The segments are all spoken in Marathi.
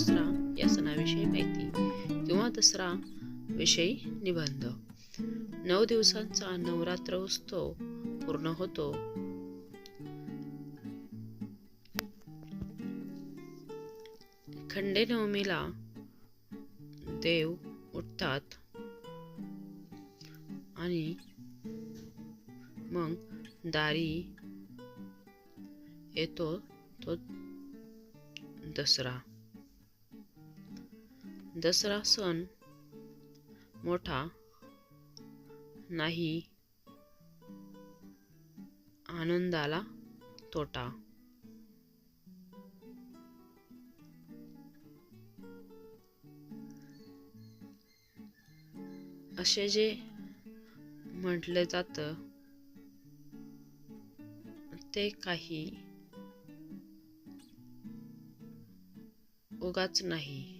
दसरा या सणाविषयी माहिती किंवा दसरा विषयी निबंध नऊ दिवसांचा नवरात्र उत्सव पूर्ण होतो खंडेनवमीला देव उठतात आणि मग दारी येतो तो दसरा दसरा सण मोठा नाही आनंदाला तोटा. असे जे म्हटले जातं ते काही उगाच नाही.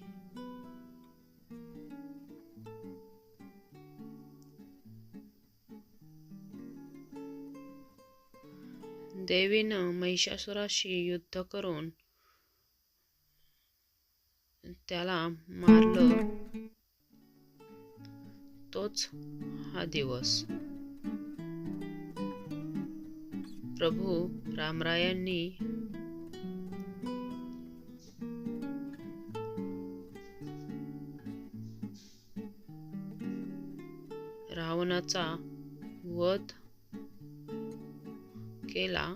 देवीनं महिषासुराशी युद्ध करून त्याला मारलं. तोच हा दिवस. प्रभू रामरायांनी रावणाचा वध केला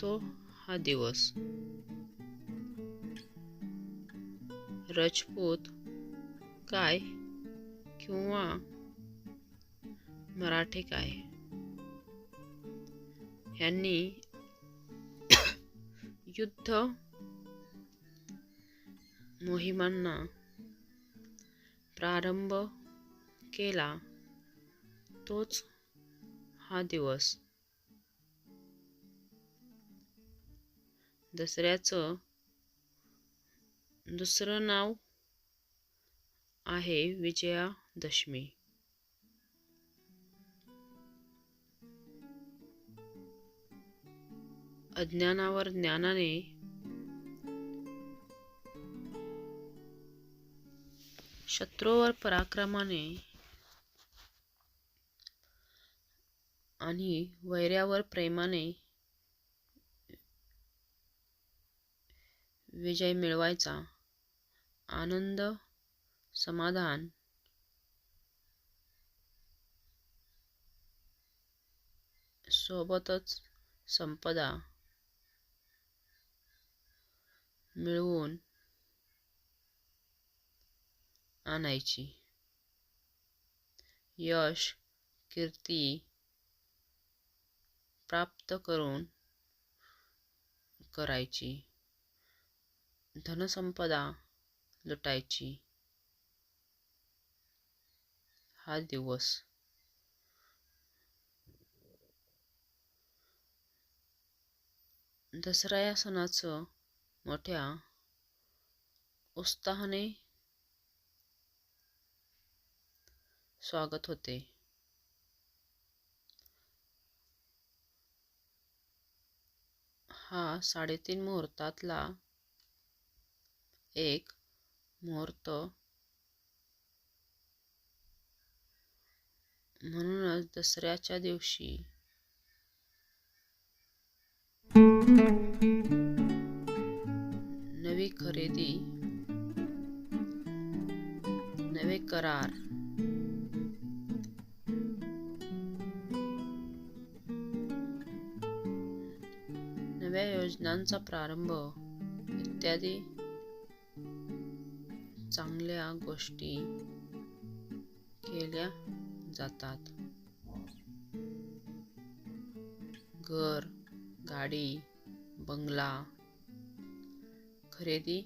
तो हा दिवस. रजपूत काय किंवा मराठे काय? यांनी युद्ध मोहिमांना प्रारंभ केला तोच हा दिवस. दसऱ्याचं दुसरं नाव आहे विजयादशमी. अज्ञानावर ज्ञानाने शत्रूवर पराक्रमाने आणि वैऱ्यावर प्रेमाने विजय मिळवायचा. आनंद समाधान. सोबतच संपदा. मिळवून आणायची. यश कीर्ती प्राप्त करून करायची. धनसंपदा लुटायची. हा दिवस. दसरा या सणाचं मोठ्या उत्साहाने स्वागत होते. हा साडेतीन मुहूर्तातला एक मुहूर्त. म्हणूनच दसऱ्याच्या दिवशी. नवी खरेदी. नवे करार. नव्या योजनांचा प्रारंभ. इत्यादी. चांगल्या गोष्टी केल्या जातात. घर गाडी बंगला खरेदी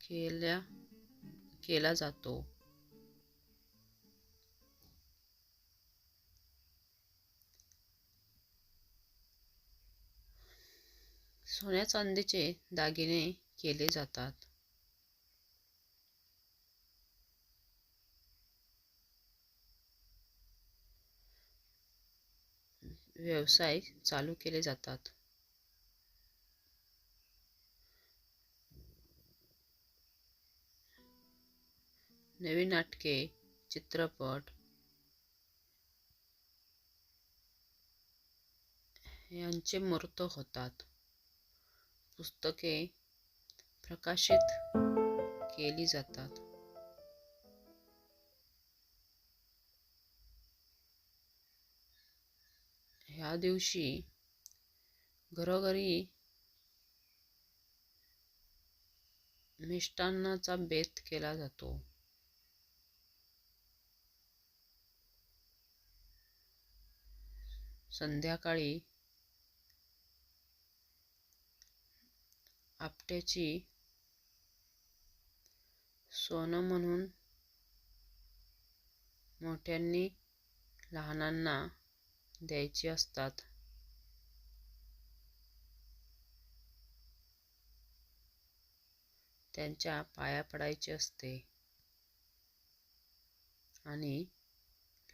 केल्या केला जातो. सोन्या चांदीचे दागिने केले जातात. व्यवसाय चालू केले जातात. नवीन नाटके चित्रपट यांचे मूर्त होतात. पुस्तके प्रकाशित केली जातात. ह्या दिवशी घरोघरी मिष्टान्नाचा बेत केला जातो. संध्याकाळी आपट्याची सोनं म्हणून मोठ्यांनी लहानांना द्यायची असतात त्यांच्या पाया पडायचे असते आणि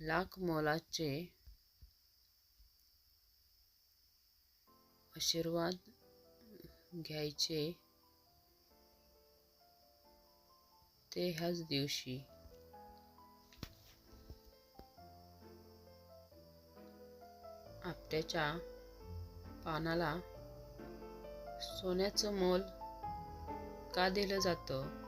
लाख मोलाचे आशीर्वाद घ्यायचे ते ह्याच दिवशी आपट्याच्या पानाला सोन्याचं मोल का दिलं जातं?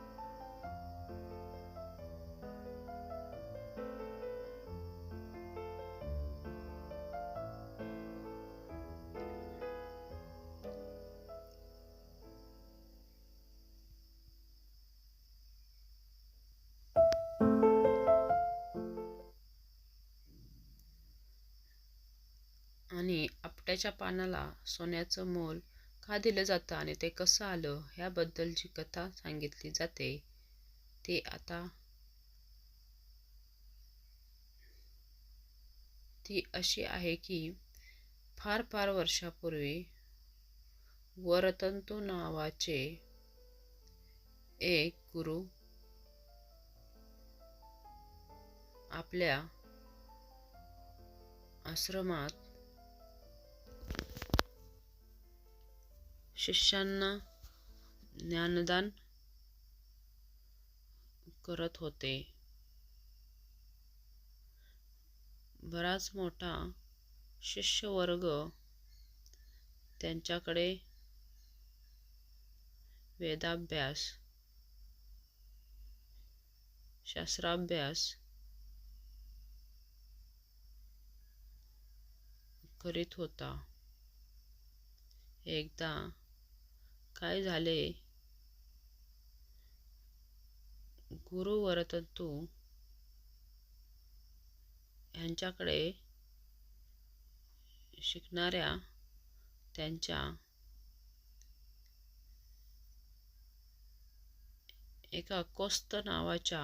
आपट्याच्या पानाला सोन्याचं मोल का दिलं जातं आणि ते कसं आलं ह्याबद्दलची कथा सांगितली जाते ते आता ती अशी आहे की फार फार वर्षापूर्वी वरतंतू नावाचे एक गुरु आपल्या आश्रमात शिष्यांना ज्ञानदान करत होते. बराच मोठा शिष्यवर्ग त्यांच्याकडे वेदाभ्यास शास्त्राभ्यास करीत होता. एकदा काय झाले? गुरु वरतंतू यांच्याकडे शिकणाऱ्या त्यांच्या एका कोस्त नावाच्या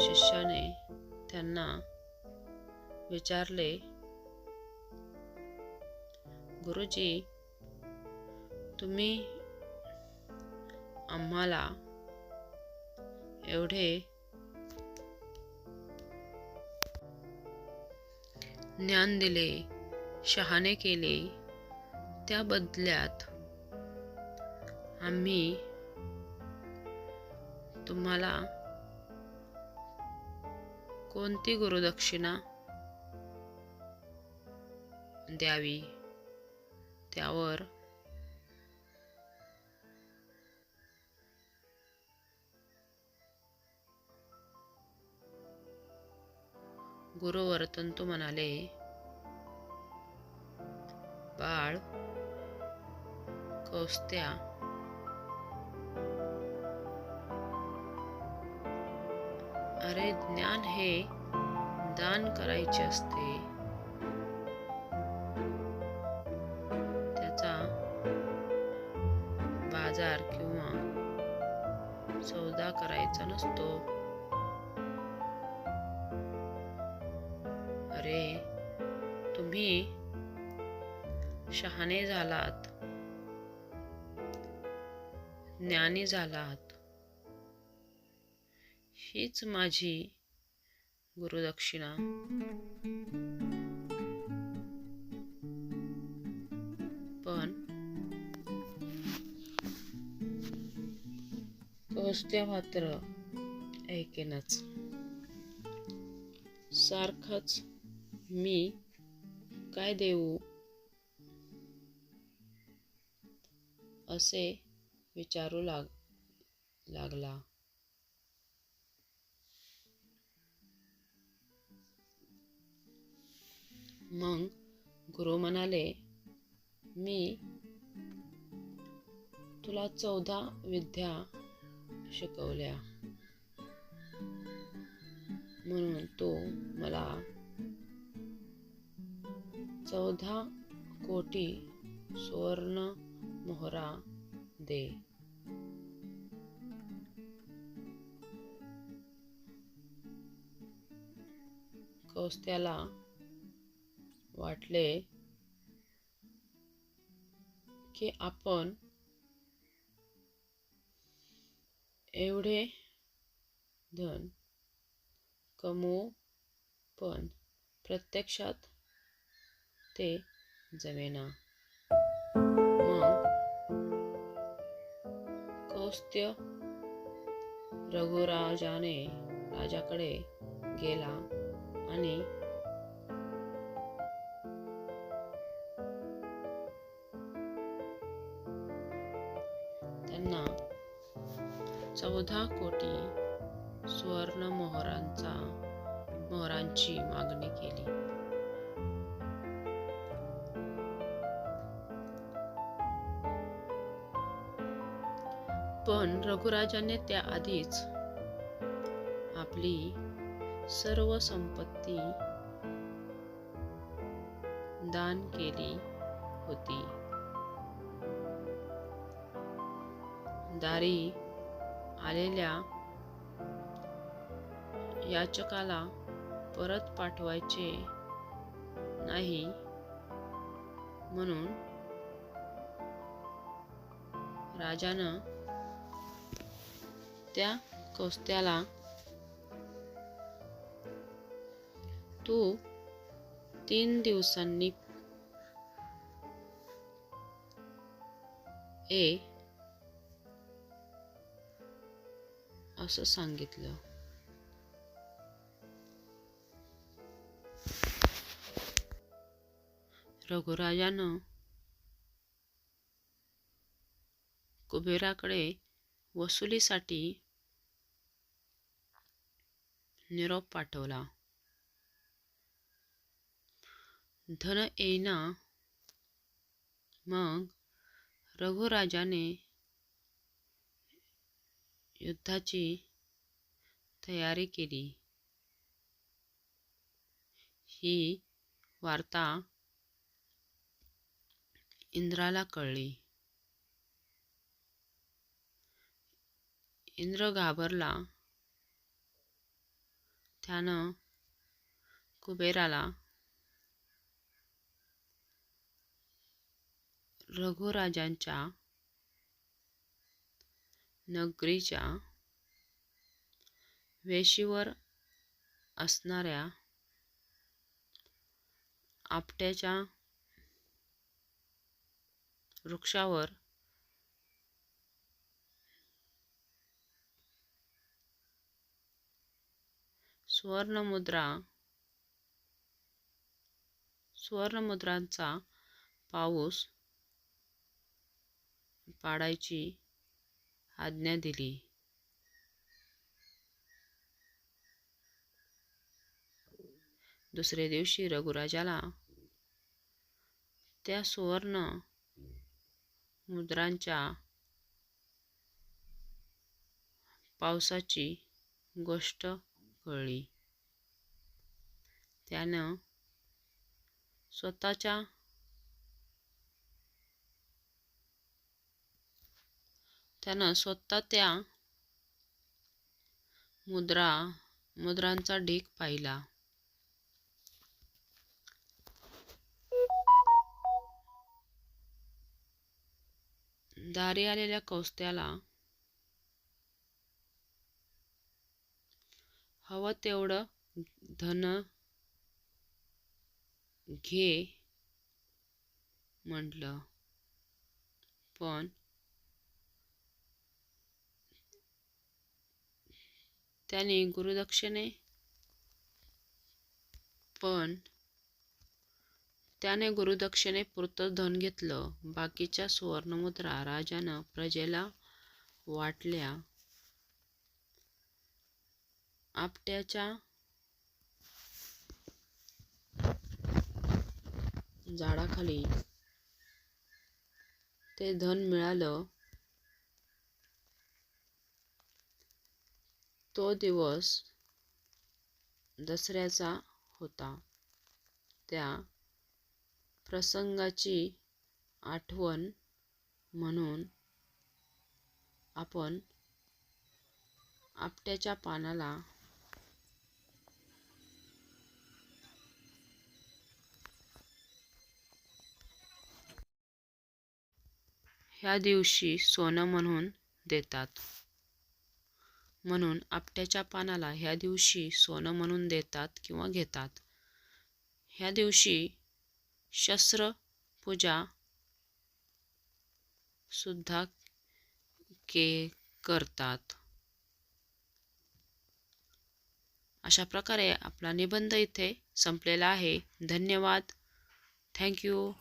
शिष्याने त्यांना विचारले गुरुजी तुम्ही आम्हाला एवढे ज्ञान दिले शहाणे केले त्या बदल्यात आम्ही तुम्हाला कोणती गुरुदक्षिणा द्यावी? त्यावर. गुरुवर तंतू म्हणाले बाळ कौस्त्या अरे ज्ञान हे दान करायचे असते. ज्ञानी झाला आहात हीच माझी गुरुदक्षिणा. पण कौस्त्या मात्र ऐकेनच. सारखंच मी काय देऊ? असे विचारू लाग लागला. मग गुरु म्हणाले मी तुला चौदा विद्या शिकवल्या. म्हणून तू मला चौदा कोटी सुवर्ण मोहरा दे कौस्त्याला वाटले की आपण एवढे धन कमवू पण प्रत्यक्षात ते जमेना. अगस्त्य रघुराजाने राजाकडे गेला आणि त्यांना चौदा कोटी सुवर्ण मोहरांचा मोहरांची मागणी केली. रघुराजाने त्याआधीच आपली सर्व संपत्ती दान केली होती. दारी आलेल्या याचकाला परत पाठवायचे नाही म्हणून राजानं त्या कोस्त्याला तू तीन दिवसांनी ए असं सांगितलं? रघुराजानं कुबेराकडे वसुलीसाठी निरोप पाठवला. धन येईना. मग रघुराजाने युद्धाची तयारी केली. ही वार्ता इंद्राला कळली. इंद्र घाबरला. त्यानं कुबेराला रघुराजांच्या नगरीच्या वेशीवर असणाऱ्या आपट्याच्या वृक्षावर सुवर्णमुद्रा. सुवर्णमुद्रांचा पाऊस पाडायची आज्ञा दिली. दुसरे दिवशी रघुराजाला त्या सुवर्ण मुद्रांच्या पावसाची गोष्ट कळली. त्यानं स्वतःच्या त्यानं स्वतः त्या मुद्रा मुद्रांचा ढीक पाहिला. दारी आलेल्या कौस्त्याला हवं तेवढं धन घे. म्हटलं. पण त्याने गुरुदक्षिणे पण त्याने गुरुदक्षिणे पुरतं धन घेतलं. बाकीच्या सुवर्णमुद्रा राजानं प्रजेला वाटल्या. आपट्याच्या झाडाखाली ते धन मिळालं. तो दिवस दसऱ्याचा होता. त्या प्रसंगाची आठवण म्हणून आपण आपट्याच्या पानाला ह्या दिवशी सोनं म्हणून देतात. म्हणून आपट्याच्या पानाला ह्या दिवशी सोनं म्हणून देतात किंवा घेतात. ह्या दिवशी शस्त्रपूजा सुद्धा के करतात. अशा प्रकारे आपला निबंध इथे संपलेला आहे. धन्यवाद. थँक्यू